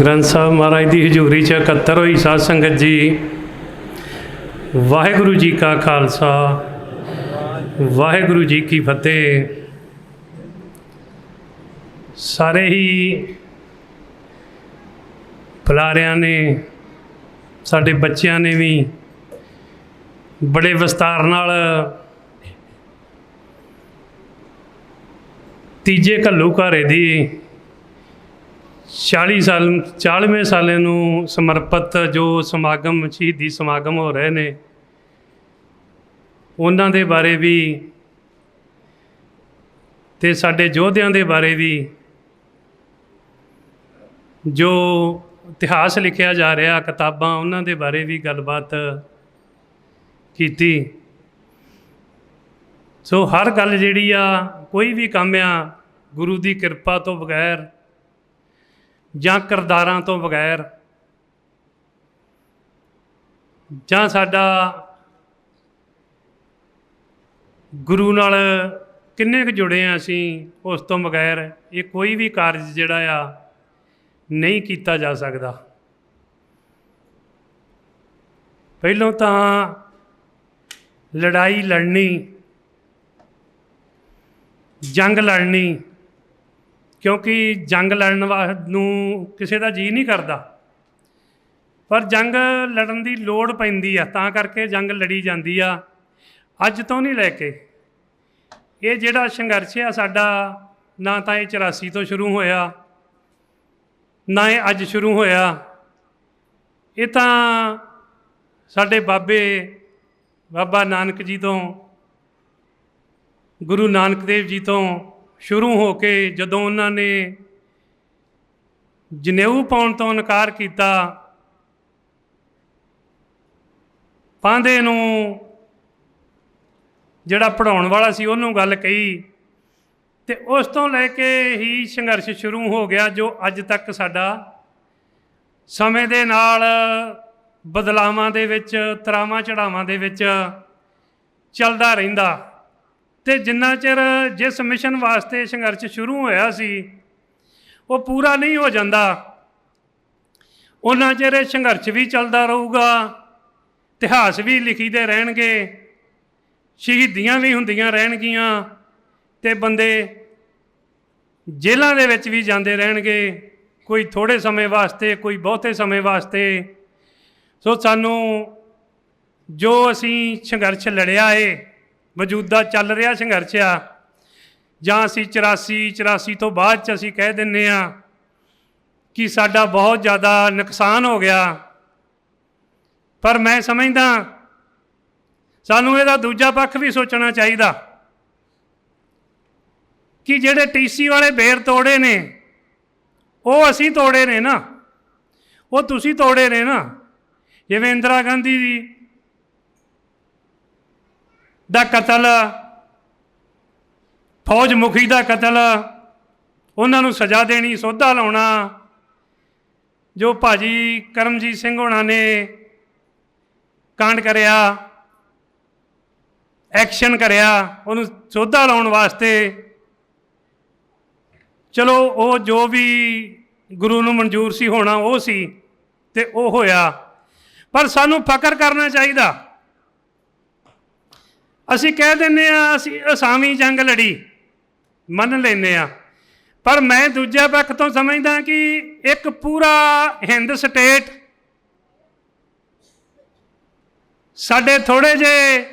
ਗ੍ਰੰਥ ਸਾਹਿਬ ਮਹਾਰਾਜ ਦੀ ਹਜ਼ੂਰੀ 'ਚ ਇਕੱਤਰ ਹੋਈ ਸਾਧ ਸੰਗਤ ਜੀ। ਵਾਹਿਗੁਰੂ ਜੀ ਕਾ ਖਾਲਸਾ, ਵਾਹਿਗੁਰੂ ਜੀ ਕੀ ਫਤਿਹ। ਸਾਰੇ ਹੀ ਫਲਾਰਿਆਂ ਨੇ, ਸਾਡੇ ਬੱਚਿਆਂ ਨੇ ਵੀ ਬੜੇ ਵਿਸਤਾਰ ਨਾਲ ਤੀਜੇ ਘੱਲੂ ਘਾਰੇ ਦੀ 40 ਸਾਲ 40ਵੇਂ ਸਾਲੇ ਨੂੰ ਸਮਰਪਿਤ ਜੋ ਸਮਾਗਮ, ਸ਼ਹੀਦੀ ਸਮਾਗਮ ਹੋ ਰਹੇ ਨੇ, ਉਹਨਾਂ ਦੇ ਬਾਰੇ ਵੀ ਤੇ ਸਾਡੇ ਯੋਧਿਆਂ ਦੇ ਬਾਰੇ ਵੀ ਜੋ ਇਤਿਹਾਸ ਲਿਖਿਆ ਜਾ ਰਿਹਾ, ਕਿਤਾਬਾਂ, ਉਹਨਾਂ ਦੇ ਬਾਰੇ ਵੀ ਗੱਲਬਾਤ ਕੀਤੀ। ਸੋ ਹਰ ਗੱਲ ਜਿਹੜੀ ਆ, ਕੋਈ ਵੀ ਕੰਮ ਆ, ਗੁਰੂ ਦੀ ਕਿਰਪਾ ਤੋਂ ਬਗੈਰ ਜਾਂ ਕਿਰਦਾਰਾਂ ਤੋਂ ਬਗੈਰ। ਜਾਂ ਸਾਡਾ ਗੁਰੂ ਨਾਲ ਕਿੰਨੇ ਕੁ ਜੁੜੇ ਆ ਅਸੀਂ, ਉਸ ਤੋਂ ਬਗੈਰ ਇਹ ਕੋਈ ਵੀ ਕਾਰਜ ਜਿਹੜਾ ਆ ਨਹੀਂ ਕੀਤਾ ਜਾ ਸਕਦਾ। ਪਹਿਲੋਂ ਤਾਂ ਲੜਾਈ ਲੜਨੀ, ਜੰਗ ਲੜਨੀ ਕਿਉਂਕਿ ਜੰਗ ਲੜਨ ਵਾ, ਨੂੰ ਕਿਸੇ ਦਾ ਜੀ ਨਹੀਂ ਕਰਦਾ। ਪਰ ਜੰਗ ਲੜਨ ਦੀ ਲੋੜ ਪੈਂਦੀ ਆ, ਤਾਂ ਕਰਕੇ ਜੰਗ ਲੜੀ ਜਾਂਦੀ ਆ, ਅੱਜ ਤੋਂ ਨਹੀਂ ਲੈ ਕੇ। ਇਹ ਜਿਹੜਾ ਸੰਘਰਸ਼ ਆ ਸਾਡਾ, ਨਾ ਤਾਂ ਇਹ 84 ਤੋਂ ਸ਼ੁਰੂ ਹੋਇਆ, ਨਾ ਇਹ ਅੱਜ ਸ਼ੁਰੂ ਹੋਇਆ। ਇਹ ਤਾਂ ਸਾਡੇ ਬਾਬੇ, ਬਾਬਾ ਨਾਨਕ ਜੀ ਤੋਂ, ਗੁਰੂ ਨਾਨਕ ਦੇਵ ਜੀ ਤੋਂ ਸ਼ੁਰੂ ਹੋ ਕੇ ਜਦੋਂ ਉਹਨਾਂ ਨੇ ਜਨੇਊ ਪਾਉਣ ਤੋਂ ਇਨਕਾਰ ਕੀਤਾ ਪਾਂਦੇ ਨੂੰ ਜਿਹੜਾ ਪੜਾਉਣ ਵਾਲਾ ਸੀ ਉਹਨੂੰ ਗੱਲ ਕਹੀ ਤੇ ਉਸ ਤੋਂ ਲੈ ਕੇ ਹੀ ਸੰਘਰਸ਼ ਸ਼ੁਰੂ ਹੋ ਗਿਆ ਜੋ ਅੱਜ ਤੱਕ ਸਾਡਾ ਸਮੇਂ ਦੇ ਨਾਲ ਬਦਲਾਵਾਂ ਦੇ ਵਿੱਚ, ਤਰਾਵਾਂ ਚੜਾਵਾਂ ਦੇ ਵਿੱਚ ਚੱਲਦਾ ਰਹਿੰਦਾ। ਤੇ ਜਿੰਨਾ ਚਿਰ ਜਿਸ ਮਿਸ਼ਨ ਵਾਸਤੇ ਸੰਘਰਸ਼ ਸ਼ੁਰੂ ਹੋਇਆ ਸੀ, ਉਹ ਪੂਰਾ ਨਹੀਂ ਹੋ ਜਾਂਦਾ। ਉਹਨਾਂ ਚਿਰ ਇਹ ਸੰਘਰਸ਼ ਵੀ ਚੱਲਦਾ ਰਹੂਗਾ, ਇਤਿਹਾਸ ਵੀ ਲਿਖੀਦੇ ਰਹਿਣਗੇ, ਸ਼ਹੀਦੀਆਂ ਵੀ ਹੁੰਦੀਆਂ ਰਹਿਣਗੀਆਂ ਤੇ ਬੰਦੇ ਜੇਲ੍ਹਾਂ ਦੇ ਵਿੱਚ ਵੀ ਜਾਂਦੇ ਰਹਿਣਗੇ, ਕੋਈ ਥੋੜੇ ਸਮੇਂ ਵਾਸਤੇ, ਕੋਈ ਬਹੁਤੇ ਸਮੇਂ ਵਾਸਤੇ। ਸੋ ਸਾਨੂੰ ਜੋ ਅਸੀਂ ਸੰਘਰਸ਼ ਲੜਿਆ ਏ ਮੌਜੂਦਾ ਚੱਲ ਰਿਹਾ ਸੰਘਰਸ਼ ਆ। ਜਾਂ ਅਸੀਂ 84 84 ਤੋਂ ਬਾਅਦ ਚ ਅਸੀਂ ਕਹਿ ਦਿੰਨੇ ਆ ਕਿ ਸਾਡਾ ਬਹੁਤ ਜ਼ਿਆਦਾ ਨੁਕਸਾਨ ਹੋ ਗਿਆ। ਪਰ ਮੈਂ ਸਮਝਦਾ ਸਾਨੂੰ ਇਹਦਾ ਦੂਜਾ ਪੱਖ ਵੀ ਸੋਚਣਾ ਚਾਹੀਦਾ ਕਿ ਜਿਹੜੇ ਟੀਸੀ ਵਾਲੇ ਬੇਰ ਤੋੜੇ ਨੇ, ਉਹ ਅਸੀਂ ਤੋੜੇ ਨੇ ਨਾ। ਉਹ ਤੁਸੀਂ ਤੋੜੇ ਨੇ ਨਾ। ਜਿਵੇਂ ਇੰਦਰਾ ਗਾਂਧੀ ਜੀ ਦਾ ਕਤਲ ਫੌਜ ਮੁਖੀ ਦਾ ਕਤਲ, ਉਹਨਾਂ ਨੂੰ ਸਜ਼ਾ ਦੇਣੀ, ਸੋਧਾ ਲਾਉਣਾ, ਜੋ ਭਾਜੀ ਕਰਮਜੀਤ ਸਿੰਘ ਹੋਣਾ ਨੇ ਕਾਂਡ ਕਰਿਆ, ਐਕਸ਼ਨ ਕਰਿਆ, ਉਹਨੂੰ ਸੋਧਾ ਲਾਉਣ ਵਾਸਤੇ, ਚਲੋ ਉਹ ਜੋ ਵੀ ਗੁਰੂ ਨੂੰ ਮਨਜ਼ੂਰ ਸੀ ਹੋਣਾ, ਉਹ ਸੀ ਤੇ ਉਹ ਹੋਇਆ। ਪਰ ਸਾਨੂੰ ਫਕਰ ਕਰਨਾ ਚਾਹੀਦਾ। ਅਸੀਂ ਕਹਿ ਦਿੰਨੇ ਆ ਅਸੀਂ ਅਸਾਮੀ ਜੰਗ ਲੜੀ, ਮੰਨ ਲੈਨੇ ਆ ਪਰ ਮੈਂ ਦੂਜੇ ਪੱਖ ਤੋਂ ਸਮਝਦਾ ਕਿ ਇੱਕ ਪੂਰਾ ਹਿੰਦ ਸਟੇਟ ਸਾਡੇ ਥੋੜੇ ਜੇ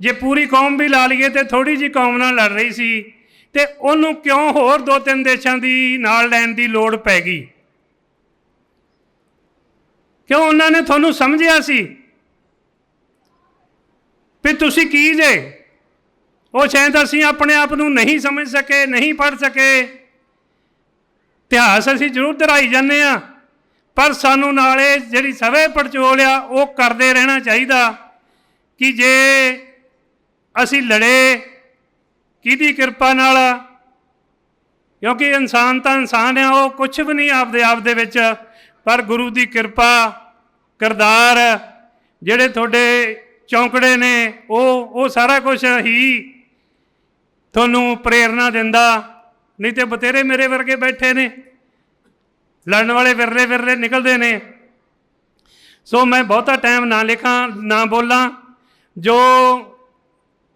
ਜੇ ਪੂਰੀ ਕੌਮ ਵੀ ਲਾ ਲਈਏ ਤੇ ਥੋੜੀ ਜੀ ਕੌਮ ਨਾਲ ਲੜ ਰਹੀ ਸੀ ਤੇ ਉਹਨੂੰ ਕਿਉਂ ਹੋਰ ਦੋ ਤਿੰਨ ਦੇਸ਼ਾਂ ਦੀ ਨਾਲ ਲੈਣ ਦੀ ਲੋੜ ਪੈ ਗਈ? ਕਿਉਂ ਉਹਨਾਂ ਨੇ ਤੁਹਾਨੂੰ ਸਮਝਿਆ ਸੀ? ਵੀ ਤੁਸੀਂ ਕੀ ਜੇ? ਉਹ ਸ਼ਾਇਦ ਅਸੀਂ ਆਪਣੇ ਆਪ ਨੂੰ ਨਹੀਂ ਸਮਝ ਸਕੇ, ਨਹੀਂ ਪੜ੍ਹ ਸਕੇ। ਇਤਿਹਾਸ ਅਸੀਂ ਜ਼ਰੂਰ ਦਰਾਈ ਜਾਂਦੇ ਆ ਪਰ ਸਾਨੂੰ ਨਾਲੇ ਜਿਹੜੀ ਸਵੇ ਪੜਚੋਲ ਆ, ਉਹ ਕਰਦੇ ਰਹਿਣਾ ਚਾਹੀਦਾ ਕਿ ਜੇ ਅਸੀਂ ਲੜੇ, ਕਿਹਦੀ ਕਿਰਪਾ ਨਾਲ? ਕਿਉਂਕਿ ਇਨਸਾਨ ਤਾਂ ਇਨਸਾਨ ਆ, ਉਹ ਕੁਝ ਵੀ ਨਹੀਂ ਆਪਦੇ ਆਪ ਦੇ ਵਿੱਚ, ਪਰ ਗੁਰੂ ਦੀ ਕਿਰਪਾ, ਕਰਦਾਰ, ਜਿਹੜੇ ਤੁਹਾਡੇ ਚੌਂਕੜੇ ਨੇ, ਉਹ ਉਹ ਸਾਰਾ ਕੁਝ ਹੀ ਤੁਹਾਨੂੰ ਪ੍ਰੇਰਣਾ ਦਿੰਦਾ। ਨਹੀਂ ਤੇ ਬਤੇਰੇ ਮੇਰੇ ਵਰਗੇ ਬੈਠੇ ਨੇ, ਲੜਨ ਵਾਲੇ ਵਿਰਲੇ ਵਿਰਲੇ ਨਿਕਲਦੇ ਨੇ। ਸੋ ਮੈਂ ਬਹੁਤਾ ਟਾਈਮ ਨਾ ਲਿਖਾਂ, ਨਾ ਬੋਲਾਂ। ਜੋ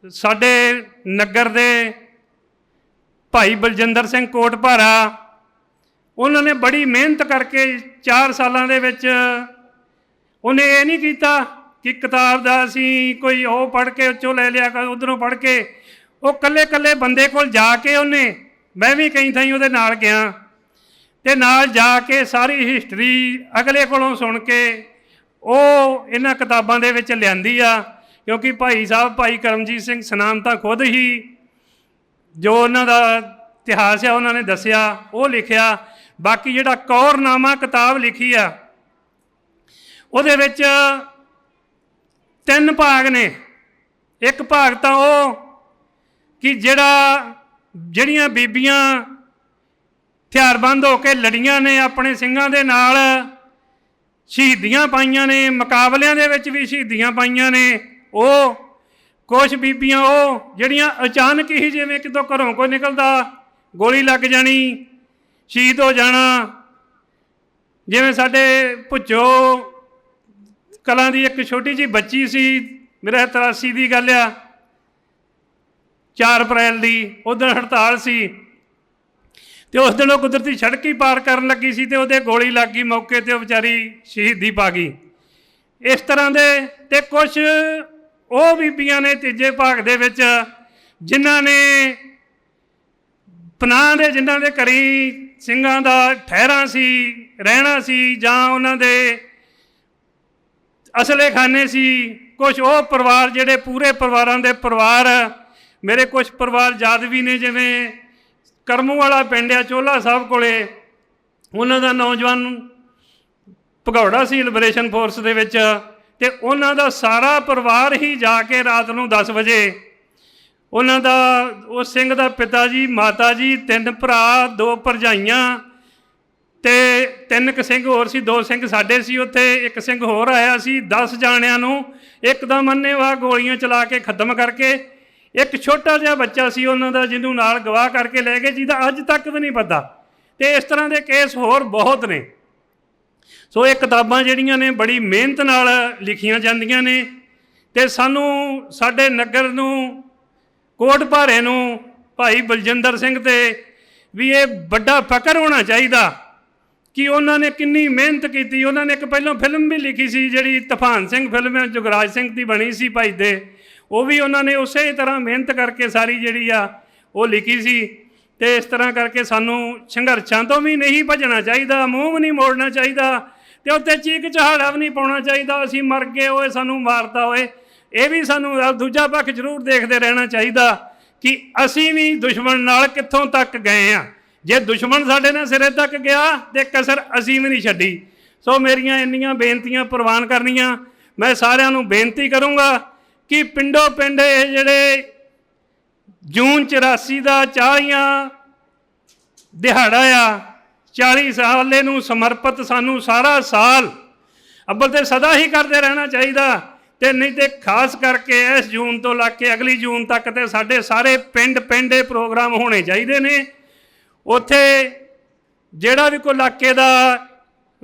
ਸਾਡੇ ਨਗਰ ਦੇ ਭਾਈ ਬਲਜਿੰਦਰ ਸਿੰਘ ਕੋਟਭਾਰਾ, ਉਹਨਾਂ ਨੇ ਬੜੀ ਮਿਹਨਤ ਕਰਕੇ 4 ਸਾਲਾਂ ਦੇ ਵਿੱਚ ਉਹਨੇ ਇਹ ਨਹੀਂ ਕੀਤਾ ਕਿ ਕਿਤਾਬ ਦਾ ਅਸੀਂ ਕੋਈ ਉਹ ਪੜ੍ਹ ਕੇ ਉੱਚੋਂ ਲੈ ਲਿਆ, ਕੋਈ ਉਧਰੋਂ ਪੜ੍ਹ ਕੇ। ਉਹ ਕੱਲੇ ਕੱਲੇ ਬੰਦੇ ਕੋਲ ਜਾ ਕੇ ਉਹਨੇ, ਮੈਂ ਵੀ ਕਈ ਥਾਈਂ ਉਹਦੇ ਨਾਲ ਗਿਆ। ਤੇ ਨਾਲ ਜਾ ਕੇ ਸਾਰੀ ਹਿਸਟਰੀ ਅਗਲੇ ਕੋਲੋਂ ਸੁਣ ਕੇ ਉਹ ਇਹਨਾਂ ਕਿਤਾਬਾਂ ਦੇ ਵਿੱਚ ਲਿਆਂਦੀ ਆ। ਕਿਉਂਕਿ ਭਾਈ ਸਾਹਿਬ, ਭਾਈ ਕਰਮਜੀਤ ਸਿੰਘ ਸਨਾਮ ਤਾਂ ਖੁਦ ਹੀ ਜੋ ਉਹਨਾਂ ਦਾ ਇਤਿਹਾਸ ਆ, ਉਹਨਾਂ ਨੇ ਦੱਸਿਆ, ਉਹ ਲਿਖਿਆ। ਬਾਕੀ ਜਿਹੜਾ ਕੌਰਨਾਮਾ ਕਿਤਾਬ ਲਿਖੀ ਆ, ਉਹਦੇ ਵਿੱਚ ਤਿੰਨ ਭਾਗ ਨੇ। ਇੱਕ ਭਾਗ ਤਾਂ ਉਹ ਕਿ ਜਿਹੜਾ, ਜਿਹੜੀਆਂ ਬੀਬੀਆਂ ਹਥਿਆਰਬੰਦ ਹੋ ਕੇ ਲੜੀਆਂ ਨੇ ਆਪਣੇ ਸਿੰਘਾਂ ਦੇ ਨਾਲ, ਸ਼ਹੀਦੀਆਂ ਪਾਈਆਂ ਨੇ, ਮੁਕਾਬਲਿਆਂ ਦੇ ਵਿੱਚ ਵੀ ਸ਼ਹੀਦੀਆਂ ਪਾਈਆਂ ਨੇ, ਉਹ ਕੁਝ ਬੀਬੀਆਂ ਉਹ ਜਿਹੜੀਆਂ ਅਚਾਨਕ ਹੀ ਜਿਵੇਂ ਕਿਤੋਂ ਘਰੋਂ ਕੋਈ ਨਿਕਲਦਾ, ਗੋਲੀ ਲੱਗ ਜਾਣੀ, ਸ਼ਹੀਦ ਹੋ ਜਾਣਾ, ਜਿਵੇਂ ਸਾਡੇ ਭੁੱਚੋ ਕਲਾਂ ਦੀ ਇੱਕ ਛੋਟੀ ਜੀ ਬੱਚੀ ਸੀ, ਮੇਰਾ 83 ਦੀ ਗੱਲ ਆ। 4 ਅਪ੍ਰੈਲ ਦੀ ਉਦੋਂ ਹੜਤਾਲ ਸੀ। ਤੇ ਉਸ ਦਿਨ ਉਹ ਕੁਦਰਤੀ ਸੜਕ ਹੀ ਪਾਰ ਕਰਨ ਲੱਗੀ ਸੀ ਤੇ ਉਹਦੇ ਗੋਲੀ ਲੱਗ ਗਈ ਮੌਕੇ ਤੇ ਉਹ ਵਿਚਾਰੀ ਸ਼ਹੀਦੀ ਪਾ ਗਈ। ਇਸ ਤਰ੍ਹਾਂ ਦੇ ਤੇ ਕੁਝ ਉਹ ਬੀਬੀਆਂ ਨੇ ਤੀਜੇ ਭਾਗ ਦੇ ਵਿੱਚ ਜਿਨ੍ਹਾਂ ਨੇ ਪਨਾਹ ਦੇ, ਜਿਨ੍ਹਾਂ ਦੇ ਘਰੀ ਸਿੰਘਾਂ ਦਾ ਠਹਿਰਾ ਸੀ, ਰਹਿਣਾ ਸੀ ਜਾਂ ਉਹਨਾਂ ਦੇ ਅਸਲੇ ਖਾਨੇ ਸੀ। ਕੁਝ ਉਹ ਪਰਿਵਾਰ ਜਿਹੜੇ ਪੂਰੇ ਪਰਿਵਾਰਾਂ ਦੇ ਪਰਿਵਾਰ ਮੇਰੇ ਕੁਝ ਪਰਿਵਾਰ ਯਾਦ ਵੀ ਨੇ ਜਿਵੇਂ ਕਰਮੂ ਵਾਲਾ ਪਿੰਡ ਆ ਚੋਲਾ ਸਾਹਿਬ ਕੋਲੇ। ਉਹਨਾਂ ਦਾ ਨੌਜਵਾਨ ਭਗੌੜਾ ਸੀ ਲਿਬਰੇਸ਼ਨ ਫੋਰਸ ਦੇ ਵਿੱਚ। ਤੇ ਉਹਨਾਂ ਦਾ ਸਾਰਾ ਪਰਿਵਾਰ ਹੀ ਜਾ ਕੇ ਰਾਤ ਨੂੰ 10 ਵਜੇ ਉਹਨਾਂ ਦਾ, ਉਹ ਸਿੰਘ ਦਾ ਪਿਤਾ ਜੀ, ਮਾਤਾ ਜੀ, ਤਿੰਨ ਭਰਾ, ਦੋ ਭਰਜਾਈਆਂ ਤੇ ਤਿੰਨ ਕੁ ਸਿੰਘ ਹੋਰ ਸੀ, ਦੋ ਸਿੰਘ ਸਾਡੇ ਸੀ, ਉੱਥੇ ਇੱਕ ਸਿੰਘ ਹੋਰ ਆਇਆ ਸੀ 10 ਜਾਣਿਆਂ ਨੂੰ ਇੱਕਦਮ ਅੰਨੇਵਾਹ ਗੋਲੀਆਂ ਚਲਾ ਕੇ ਖਤਮ ਕਰਕੇ ਇੱਕ ਛੋਟਾ ਜਿਹਾ ਬੱਚਾ ਸੀ ਉਹਨਾਂ ਦਾ, ਜਿਹਨੂੰ ਨਾਲ ਗਵਾਹ ਕਰਕੇ ਲੈ ਗਏ, ਜਿਹਦਾ ਅੱਜ ਤੱਕ ਵੀ ਨਹੀਂ ਪਤਾ। ਤੇ ਇਸ ਤਰ੍ਹਾਂ ਦੇ ਕੇਸ ਹੋਰ ਬਹੁਤ ਨੇ। ਸੋ ਇਹ ਕਿਤਾਬਾਂ ਜਿਹੜੀਆਂ ਨੇ, ਬੜੀ ਮਿਹਨਤ ਨਾਲ ਲਿਖੀਆਂ ਜਾਂਦੀਆਂ ਨੇ ਤੇ ਸਾਨੂੰ ਸਾਡੇ ਨਗਰ ਨੂੰ, ਕੋਟ ਭਾਰੇ ਨੂੰ ਭਾਈ ਬਲਜਿੰਦਰ ਸਿੰਘ ਤੇ ਵੀ ਇਹ ਵੱਡਾ ਫਕਰ ਹੋਣਾ ਚਾਹੀਦਾ। ਕਿ ਉਹਨਾਂ ਨੇ ਕਿੰਨੀ ਮਿਹਨਤ ਕੀਤੀ। ਉਹਨਾਂ ਨੇ ਇੱਕ ਪਹਿਲਾਂ ਫਿਲਮ ਵੀ ਲਿਖੀ ਸੀ, ਜਿਹੜੀ ਤੂਫਾਨ ਸਿੰਘ ਫਿਲਮ ਹੈ, ਜੁਗਰਾਜ ਸਿੰਘ ਦੀ ਬਣੀ ਸੀ ਭਾਈ ਦੇ। ਉਹ ਵੀ ਉਹਨਾਂ ਨੇ ਉਸੇ ਤਰ੍ਹਾਂ ਮਿਹਨਤ ਕਰਕੇ ਸਾਰੀ ਜਿਹੜੀ ਆ, ਉਹ ਲਿਖੀ ਸੀ। ਤੇ ਇਸ ਤਰ੍ਹਾਂ ਕਰਕੇ ਸਾਨੂੰ ਸੰਘਰਸ਼ਾਂ ਤੋਂ ਵੀ ਨਹੀਂ ਭੱਜਣਾ ਚਾਹੀਦਾ, ਮੂੰਹ ਵੀ ਨਹੀਂ ਮੋੜਨਾ ਚਾਹੀਦਾ, ਤੇ ਉੱਤੇ ਚੀਕ ਚਹਾੜਾ ਵੀ ਨਹੀਂ ਪਾਉਣਾ ਚਾਹੀਦਾ। ਅਸੀਂ ਮਰ ਗਏ ਓਏ ਸਾਨੂੰ ਮਾਰਤਾ ਓਏ ਇਹ ਵੀ ਸਾਨੂੰ ਦੂਜਾ ਪੱਖ ਜ਼ਰੂਰ ਦੇਖਦੇ ਰਹਿਣਾ ਚਾਹੀਦਾ ਕਿ ਅਸੀਂ ਵੀ ਦੁਸ਼ਮਣ ਨਾਲ ਕਿੱਥੋਂ ਤੱਕ ਗਏ ਆ। ਜੇ ਦੁਸ਼ਮਣ ਸਾਡੇ ਨਾਲ ਸਿਰੇ ਤੱਕ ਗਿਆ ਤੇ ਕਸਰ ਅਸੀਂ ਵੀ ਨਹੀਂ ਛੱਡੀ। ਸੋ ਮੇਰੀਆਂ ਇੰਨੀਆਂ ਬੇਨਤੀਆਂ ਪ੍ਰਵਾਨ ਕਰਨੀਆਂ। ਮੈਂ ਸਾਰਿਆਂ ਨੂੰ ਬੇਨਤੀ ਕਰੂੰਗਾ ਕਿ ਪਿੰਡੋ ਪਿੰਡ ਇਹ ਜਿਹੜੇ ਜੂਨ 84 ਦਾ 40 ਦਿਹਾੜਾ ਆ 40 ਸਾਲੇ ਨੂੰ ਸਮਰਪਿਤ ਸਾਨੂੰ ਸਾਰਾ ਸਾਲ ਅੱਬਲ ਤੇ ਸਦਾ ਹੀ ਕਰਦੇ ਰਹਿਣਾ ਚਾਹੀਦਾ ਤੇ ਨਹੀਂ ਤੇ ਖਾਸ ਕਰਕੇ ਇਸ ਜੂਨ ਤੋਂ ਲੱਗ ਕੇ ਅਗਲੀ ਜੂਨ ਤੱਕ ਤੇ ਸਾਡੇ ਸਾਰੇ ਪਿੰਡ ਪਿੰਡੇ ਪ੍ਰੋਗਰਾਮ ਹੋਣੇ ਚਾਹੀਦੇ ਨੇ। ਉੱਥੇ ਜਿਹੜਾ ਵੀ ਕੋਈ ਇਲਾਕੇ ਦਾ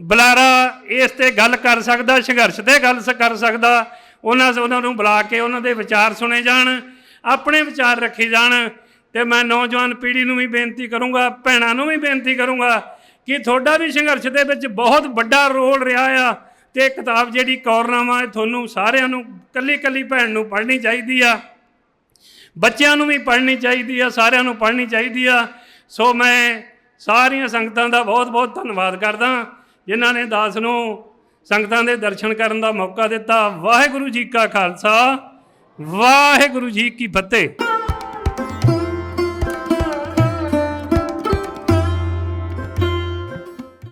ਬੁਲਾਰਾ ਇਸ ਤੇ ਗੱਲ ਕਰ ਸਕਦਾ, ਸੰਘਰਸ਼ ਤੇ ਗੱਲ ਸ- ਕਰ ਸਕਦਾ, ਉਹਨਾਂ ਉਹਨਾਂ ਨੂੰ ਬੁਲਾ ਕੇ ਉਹਨਾਂ ਦੇ ਵਿਚਾਰ ਸੁਣੇ ਜਾਣ, ਆਪਣੇ ਵਿਚਾਰ ਰੱਖੇ ਜਾਣ, ਤੇ ਮੈਂ ਨੌਜਵਾਨ ਪੀੜ੍ਹੀ ਨੂੰ ਵੀ ਬੇਨਤੀ ਕਰੂੰਗਾ, ਭੈਣਾਂ ਨੂੰ ਵੀ ਬੇਨਤੀ ਕਰੂੰਗਾ ਕਿ ਤੁਹਾਡਾ ਵੀ ਸੰਘਰਸ਼ ਦੇ ਵਿੱਚ ਬਹੁਤ ਵੱਡਾ ਰੋਲ ਰਿਹਾ ਆ, ਤੇ ਕਿਤਾਬ ਜਿਹੜੀ ਕੌਰਨਾਮਾ ਹੈ, ਤੁਹਾਨੂੰ ਸਾਰਿਆਂ ਨੂੰ ਕੱਲੀ ਕੱਲੀ ਭੈਣ ਨੂੰ ਪੜ੍ਹਨੀ ਚਾਹੀਦੀ ਆ, ਬੱਚਿਆਂ ਨੂੰ ਵੀ ਪੜ੍ਹਨੀ ਚਾਹੀਦੀ ਆ, ਸਾਰਿਆਂ ਨੂੰ ਪੜ੍ਹਨੀ ਚਾਹੀਦੀ ਆ ਸੋ ਮੈਂ ਸਾਰੀਆਂ ਸੰਗਤਾਂ ਦਾ ਬਹੁਤ-ਬਹੁਤ ਧੰਨਵਾਦ ਕਰਦਾ ਜਿਨ੍ਹਾਂ ਨੇ ਦਾਸ ਨੂੰ ਸੰਗਤਾਂ ਦੇ ਦਰਸ਼ਨ ਕਰਨ ਦਾ ਮੌਕਾ ਦਿੱਤਾ। ਵਾਹਿਗੁਰੂ ਜੀ ਕਾ ਖਾਲਸਾ, ਵਾਹਿਗੁਰੂ ਜੀ ਕੀ ਫਤਿਹ।